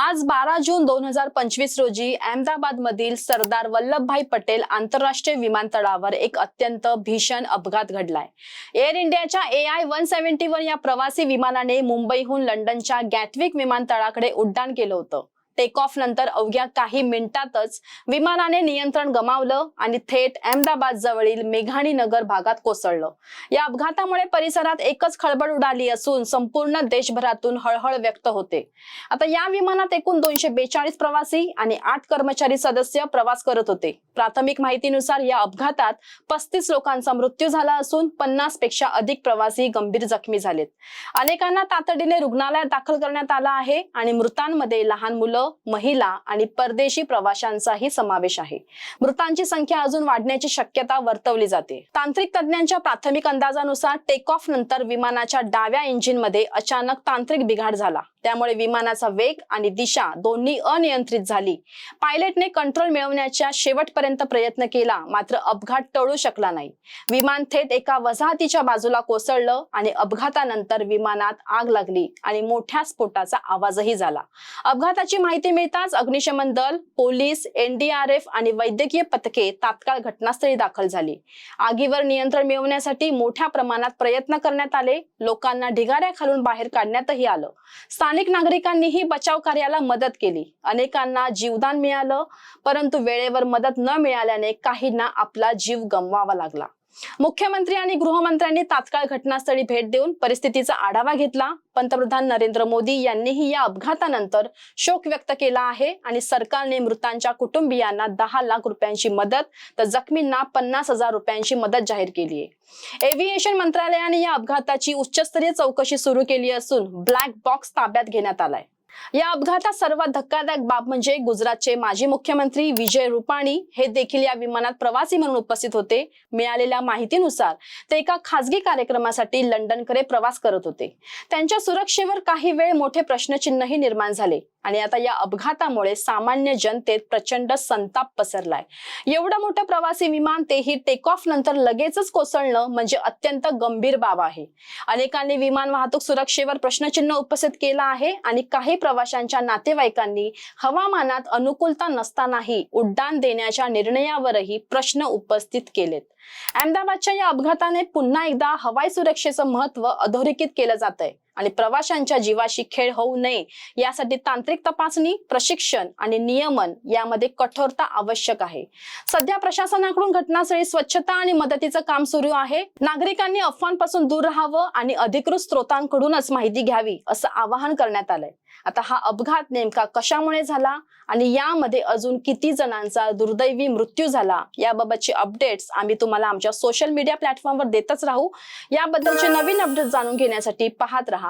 आज बारा जून दोन हजार पंचवीस रोजी अहमदाबाद मधील सरदार वल्लभभाई पटेल आंतरराष्ट्रीय विमानतळावर एक अत्यंत भीषण अपघात घडलाय. एअर इंडियाच्या A I one seventy one या प्रवासी विमानाने मुंबईहून लंडनच्या गॅथविक विमानतळाकडे उड्डाण केलं होतं. टेक ऑफ नंतर अवघ्या काही मिनिटातच विमानाने नियंत्रण गमावलं आणि थेट अहमदाबाद जवळील मेघाणी नगर भागात कोसळलं. या अपघातामुळे परिसरात एकच खळबळ उडाली असून संपूर्ण देशभरातून हळहळ व्यक्त होते. आता या विमानात एकूण दोनशे बेचाळीस प्रवासी आणि आठ कर्मचारी सदस्य प्रवास करत होते. प्राथमिक माहितीनुसार या अपघातात पस्तीस लोकांचा मृत्यू झाला असून पन्नासपेक्षा अधिक प्रवासी गंभीर जखमी झालेत. अनेकांना तातडीने रुग्णालयात दाखल करण्यात आला आहे आणि मृतांमध्ये लहान मुलं महिला आणि परदेशी प्रवाशांचाही समावेश आहे. मृतांची संख्या अजून वाढण्याची शक्यता वर्तवली जाते. तांत्रिक तज्ञांच्या प्राथमिक अंदाजानुसार टेक ऑफ नंतर विमानाच्या डाव्या इंजिनमध्ये अचानक तांत्रिक बिघाड झाला. त्यामुळे विमानाचा वेग आणि दिशा दोन्ही अनियंत्रित झाली. पायलटने कंट्रोल मिळवण्याच्या शेवटपर्यंत प्रयत्न केला मात्र अपघात टळू शकला नाही. विमान थेट एका वसाहतीच्या बाजूला कोसळलं आणि अपघातानंतर विमानात आग लागली आणि मोठ्या स्फोटाचा आवाजही झाला. अपघाताची माहिती मिळताच अग्निशमन दल पोलीस एनडीआरएफ आणि वैद्यकीय पथके तात्काळ घटनास्थळी दाखल झाली. आगीवर नियंत्रण मिळवण्यासाठी मोठ्या प्रमाणात प्रयत्न करण्यात आले. लोकांना ढिगाऱ्याखालून बाहेर काढण्यातही आलं. स्थानिक नागरिकांनीही बचाव कार्याला मदत केली. अनेकांना जीवदान मिळालं परंतु वेळेवर मदत न मिळाल्याने काहींना आपला जीव गमवावा लागला. मुख्यमंत्री आणि गृहमंत्र्यांनी तात्काळ घटनास्थळी भेट देऊन परिस्थितीचा आढावा घेतला. पंतप्रधान नरेंद्र मोदी यांनीही या अपघातानंतर शोक व्यक्त केला आहे आणि सरकारने मृतांच्या कुटुंबियांना दहा लाख रुपयांची मदत तर जखमींना पन्नास हजार रुपयांची मदत जाहीर केली आहे. एव्हिएशन मंत्रालयाने या अपघाताची उच्चस्तरीय चौकशी सुरू केली असून ब्लॅक बॉक्स ताब्यात घेण्यात आलाय. या अपघातात सर्वात धक्कादायक बाब म्हणजे गुजरातचे माजी मुख्यमंत्री विजय रुपाणी हे देखील या विमानात प्रवासी म्हणून उपस्थित होते. मिळालेल्या माहितीनुसार ते एका खासगी कार्यक्रमासाठी लंडनकडे प्रवास करत होते. त्यांच्या सुरक्षेवर काही वेळ मोठे प्रश्नचिन्हही निर्माण झाले आणि आता या अपघातामुळे सामान्य जनतेत प्रचंड संताप पसरलाय. एवढं मोठं प्रवासी विमान तेही टेक ऑफ नंतर लगेचच कोसळणं म्हणजे अत्यंत गंभीर बाब आहे. अनेकांनी विमान वाहतूक सुरक्षेवर प्रश्नचिन्ह उपस्थित केला आहे आणि काही प्रवाशांच्या नातेवाईकांनी हवामानात अनुकूलता नसतानाही उड्डाण देण्याच्या निर्णयावरही प्रश्न उपस्थित केलेत. अहमदाबादच्या या अपघाताने पुन्हा एकदा हवाई सुरक्षेचं महत्त्व अधोरेखित केलं जात आहे आणि प्रवाशांच्या जीवाशी खेळ होऊ नये. यासाठी तांत्रिक तपासणी प्रशिक्षण आणि नियमन यामध्ये कठोरता आवश्यक आहे. सध्या प्रशासनाकडून घटनास्थळी स्वच्छता आणि मदतीचं काम सुरू आहे. नागरिकांनी अफवांपासून दूर राहावं आणि अधिकृत स्रोतांकडूनच माहिती घ्यावी असं आवाहन करण्यात आलंय. आता हा अपघात नेमका कशामुळे झाला आणि यामध्ये अजून किती जणांचा दुर्दैवी मृत्यू झाला याबाबतचे अपडेट्स आम्ही तुम्हाला आमच्या सोशल मीडिया प्लॅटफॉर्मवर देतच राहू. याबद्दलचे नवीन अपडेट जाणून घेण्यासाठी पाहत राहा.